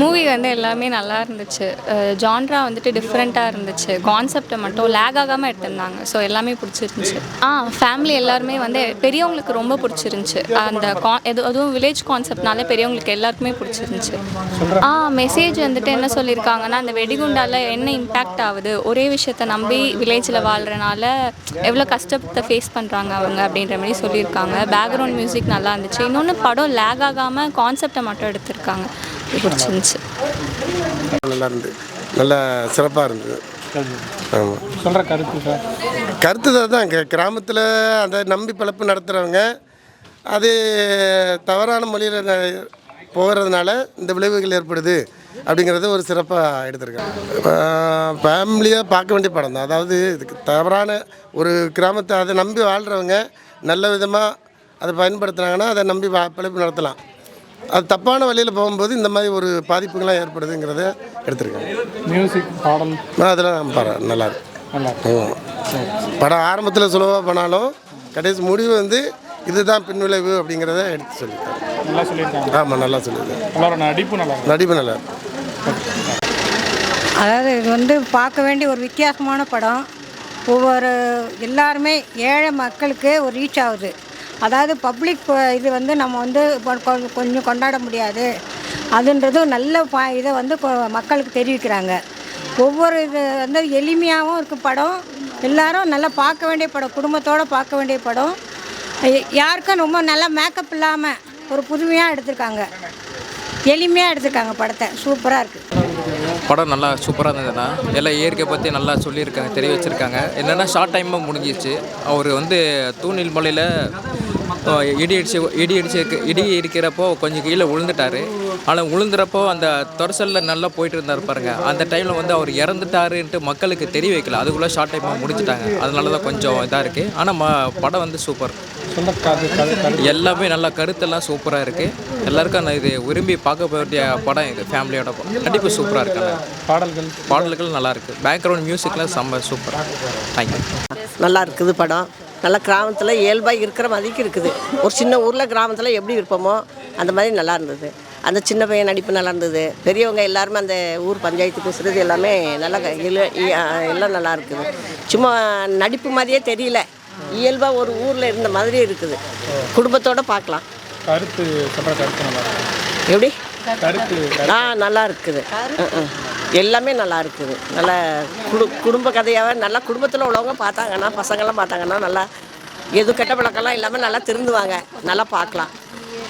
Movie வந்து எல்லாமே நல்லா இருந்துச்சு. ஜான்ரா வந்துட்டு டிஃப்ரெண்ட்டாக இருந்துச்சு. கான்செப்டை மட்டும் லேக் ஆகாமல் எடுத்திருந்தாங்க. ஸோ எல்லாமே பிடிச்சிருந்துச்சு. ஆ ஃபேமிலி எல்லாருமே வந்து பெரியவங்களுக்கு ரொம்ப பிடிச்சிருந்துச்சு. அந்த கா எது அதுவும் வில்லேஜ் கான்செப்ட்னால பெரியவங்களுக்கு எல்லாருக்குமே பிடிச்சிருந்துச்சு. ஆ மெசேஜ் வந்துட்டு என்ன சொல்லியிருக்காங்கன்னா அந்த வெடிகுண்டால என்ன இம்பேக்ட் ஆகுது? ஒரே விஷயத்தை நம்பி வில்லேஜில் வாழ்கிறனால எவ்வளோ கஷ்டத்தை ஃபேஸ் பண்ணுறாங்க அவங்க அப்படின்ற மாதிரி சொல்லியிருக்காங்க. பேக்ரவுண்ட் மியூசிக் நல்லா இருந்துச்சு. இன்னொன்று படம் லேக் ஆகாமல் கான்செப்டை மட்டும் எடுத்திருக்காங்க. பிடிச்சிருந்துச்சு. நல்லா இருந்து. நல்லா சிறப்பாக இருந்தது. ஆமாம் சொல்கிற கருத்து சார். கருத்து தான் இங்கே கிராமத்தில் அந்த நம்பி பிழப்பு நடத்துகிறவங்க அது தவறான மொழியில் போகிறதுனால இந்த விளைவுகள் ஏற்படுது அப்படிங்கிறத ஒரு சிறப்பாக எடுத்திருக்காங்க. ஃபேமிலியாக பார்க்க வேண்டிய படம் தான். அதாவது இதுக்கு தவறான ஒரு கிராமத்தை அதை நம்பி வாழ்கிறவங்க நல்ல விதமாக அதை பயன்படுத்துனாங்கன்னா அதை நம்பி வா பிழைப்பு நடத்தலாம். அது தப்பான வழியில் போகும்போது இந்த மாதிரி ஒரு பாதிப்புகள்லாம் ஏற்படுதுங்கிறத எடுத்திருக்காங்க மியூசிக் பாடல். அதெல்லாம் பர நல்லா இருக்கு. நல்லா ஆமாம். படம் ஆரம்பத்தில் சுலபமாக பண்ணாலும் கடைசி முடிவு வந்து இதுதான் பின்விளைவு அப்படிங்கிறத எடுத்து சொல்லியிருக்காங்க நல்லா சொல்லியிருக்காங்க. ஆமாம் நல்லா சொல்லியிருக்காங்க நடிப்பு நல்லா இருக்கு. நடிப்பு நல்லா இருக்கு. அதாவது இது வந்து பார்க்க வேண்டிய ஒரு வித்தியாசமான படம். ஒவ்வொரு எல்லாருமே ஏழை மக்களுக்கு ஒரு ரீச் ஆகுது. அதாவது பப்ளிக் இது வந்து நம்ம வந்து கொஞ்சம் கொண்டாட முடியாது. அதுன்றதும் நல்ல பா இதை வந்து மக்களுக்கு தெரிவிக்கிறாங்க. ஒவ்வொரு இது வந்து எளிமையாகவும் இருக்குது படம். எல்லாரும் நல்லா பார்க்க வேண்டிய படம் குடும்பத்தோடு பார்க்க வேண்டிய படம். யாருக்கும் ரொம்ப நல்லா மேக்கப் இல்லாமல் ஒரு புதுமையாக எடுத்திருக்காங்க. எளிமையாக எடுத்திருக்காங்க படத்தை. சூப்பராக இருக்குது படம் நல்லா சூப்பராக இருந்ததுன்னா எல்லாம் இயற்கை பற்றி நல்லா சொல்லியிருக்காங்க தெரிய வச்சுருக்காங்க. என்னென்னா ஷார்ட் டைமாக முடிஞ்சிச்சு அவர் வந்து தூணில் மலையில் இடி அடிச்சு இடி அடிச்சு இடி இருக்கிறப்போ கொஞ்சம் கீழே விழுந்துட்டாரு ஆனால் விழுந்துறப்போ அந்த தொரசலில் நல்லா போயிட்டு இருந்தார் பாருங்க. அந்த டைமில் வந்து அவர் இறந்துட்டாருன்ட்டு மக்களுக்கு தெரிய வைக்கல. அதுக்குள்ளே ஷார்ட் டைமாக முடிச்சிட்டாங்க அதனால தான் கொஞ்சம் இதாக இருக்குது ஆனால் ம படம் வந்து சூப்பர். எல்லாமே நல்லா கருத்தெல்லாம் சூப்பராக இருக்குது எல்லாருக்கும் நான் இது விரும்பி பார்க்க வேண்டிய படம் இது ஃபேமிலியோட படம். கண்டிப்பாக சூப்பராக இருக்குண்ணா பாடல்கள்? பாடல்கள் நல்லா இருக்கு. பேக்ரவுண்ட் மியூசிக்லாம் செம்ம சூப்பர். தேங்க்யூ நல்லா இருக்குது படம். நல்லா கிராமத்தில் இயல்பாக இருக்கிற மாதிரிக்கு இருக்குது. ஒரு சின்ன ஊரில் கிராமத்தில் எப்படி இருப்போமோ அந்த மாதிரி நல்லா இருந்தது. அந்த சின்ன பையன் நடிப்பு நல்லா இருந்தது. பெரியவங்க எல்லாருமே அந்த ஊர் பஞ்சாயத்து பேசுகிறது எல்லாமே நல்லா எல்லாம் நல்லா இருக்குது. சும்மா நடிப்பு மாதிரியே தெரியல. இயல்பாக ஒரு ஊரில் இருந்த மாதிரி இருக்குது. குடும்பத்தோடு பார்க்கலாம் கருத்து எப்படி? கருத்து ஆ நல்லா இருக்குது. எல்லாமே நல்லா இருக்குது. நல்ல குடு குடும்ப கதையாக நல்லா குடும்பத்தில் உள்ளவங்க பார்த்தாங்கன்னா பசங்கள்லாம் பார்த்தாங்கன்னா நல்லா எதுவும் கெட்ட பழக்கம்லாம் இல்லாமல் நல்லா திருந்துவாங்க. நல்லா பார்க்கலாம்.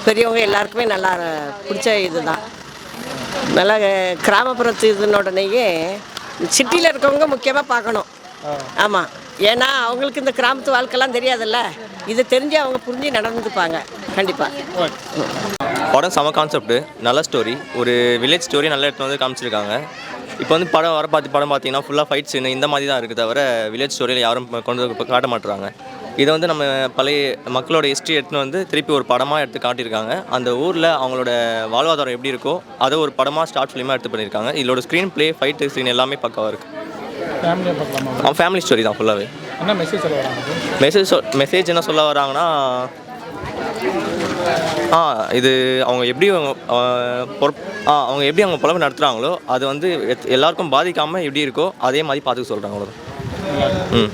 பெரியவங்க எல்லாருக்குமே நல்லா பிடிச்ச இதுதான். நல்லா கிராமப்புறத்து இதனுடனேயே சிட்டியில் இருக்கவங்க முக்கியமாக பார்க்கணும். ஆமாம் ஏன்னா அவங்களுக்கு இந்த கிராமத்து வாழ்க்கைலாம் தெரியாதுல்ல. இது தெரிஞ்சு அவங்க புரிஞ்சு நடந்துப்பாங்க. கண்டிப்பாக படம் செம கான்செப்ட் நல்ல ஸ்டோரி ஒரு வில்லேஜ் ஸ்டோரி நல்ல இடத்துல வந்து காமிச்சிருக்காங்க. இப்போ வந்து படம் வர பார்த்து படம் பார்த்தீங்கன்னா ஃபுல்லாக ஃபைட் சீன் இந்த மாதிரி தான் இருக்குது தவிர வில்லேஜ் ஸ்டோரியில் யாரும் கொண்டு வந்து காட்ட மாட்டுறாங்க இதை வந்து நம்ம பழைய மக்களோட ஹிஸ்ட்ரி எடுத்துன்னு வந்து திருப்பி ஒரு படமாக எடுத்து காட்டியிருக்காங்க. அந்த ஊரில் அவங்களோட வாழ்வாதாரம் எப்படி இருக்கோ அதை ஒரு படமாக ஸ்டார்ட் ஃபிலிமாக எடுத்து பண்ணியிருக்காங்க. இதோட ஸ்க்ரீன் ப்ளே ஃபைட் சீன் எல்லாமே பக்காவாக இருக்குது ஃபேமிலி ஸ்டோரி தான் ஃபுல்லாகவே என்ன மெசேஜ் சொல்ல வராங்க? மெசேஜ் சொல் மெசேஜ் என்ன சொல்ல வராங்கன்னா ஆ இது அவங்க எப்படி அவங்க ஆ, அவங்க எப்படி அவங்க புலமை நடத்துகிறாங்களோ அது வந்து எல்லாருக்கும் பாதிக்காமல் எப்படி இருக்கோ அதே மாதிரி பார்த்துக்க சொல்கிறாங்க அவ்வளோதான் ம்.